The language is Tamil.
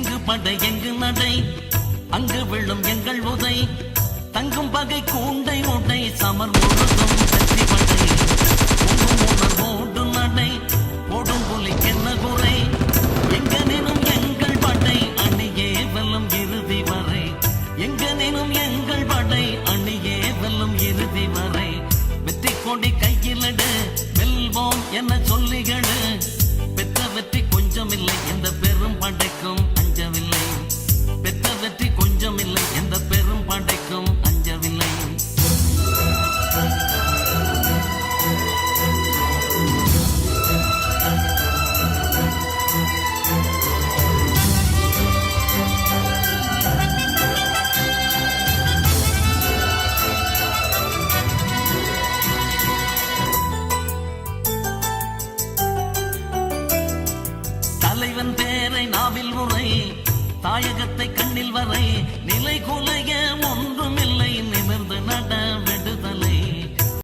படை எங்கு நடை? அங்கு விழும் எங்கள் உதை. தங்கும் பகை கூண்டை உடை சமர் முழுதும் சக்தி படை. உணர்வோடு நடை. போடும் புலி என்ன குறை. எங்கனினும் எங்கள் படை அணியே வெல்லும் இறுதி வரை. எங்கனினும் எங்கள் படை அணியே வெல்லும் இறுதி வரை. வெற்றி கொடி கையிலடு வெல்வோம் என தலைவன் பேரை நாவில் உரை தாயகத்தை கண்ணில் வரை நிலை குலைய